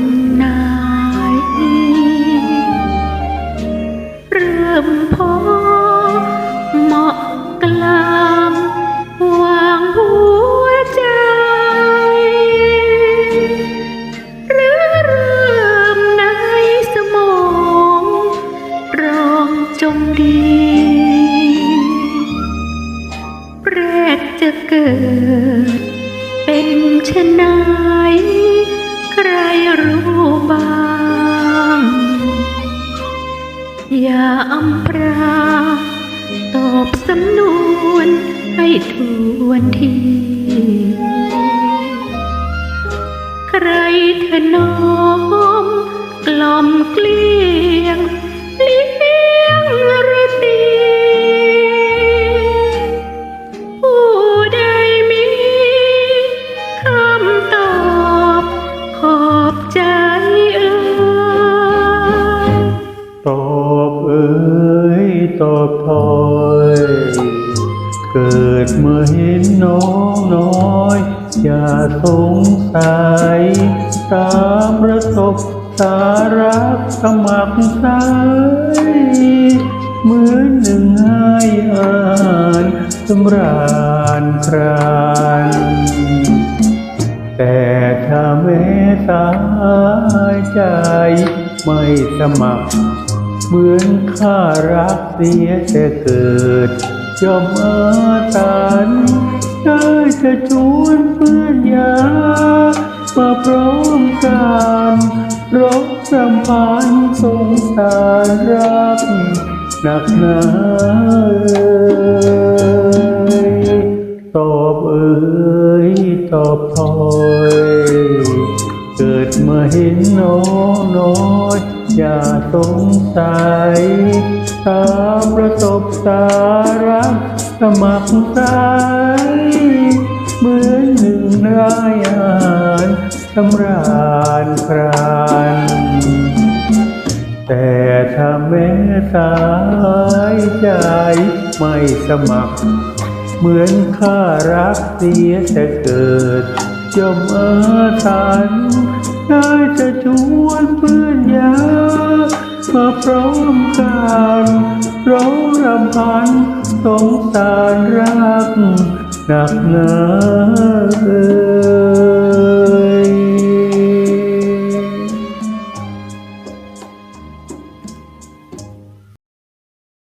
นนายเริ่มพอเหมาะกลามวางหัวใจ หรือเริ่มในสมองรองจงดีแรกจะเกิด เป็นชนไอย่าอำพรางตอบสำนวนให้ทวนที ใครเธอน้อมกล่อมเกลี้ยงเลี้ยงรตีผู้ใดมีคำตอบขอบใจ อบถอยเกิดเมื่อเห็นน้องน้อย อย่าสงสัยตามประสบสารักสมัครใจเหมือนหนึ่งให้อ่านสำราญครานแต่ถ้าแม้สายใจไม่สมัคร เหมือนข้ารักเสียแต่เกิดยอมอาสานได้จะชวนเพื่อนยา มาพร้อมกันร้องรำพันสงสารรักหนักหนาเอ่ยตอบเอ่ยตอบถอย เกิดมาเห็นน้องน้อย อย่าสงสัย ตามประสบสารักสมัครใจเหมือนหนึ่งรายอ่านสำราญครานแต่ถ้าแม้สายใจไม่สมัคร เหมือนข้ารักเสียแต่เกิดยอมอาทัน ได้จะชวนเพื่อนยามาพร้อมกันร้องรำพันสงสารรักหนักหนาเออ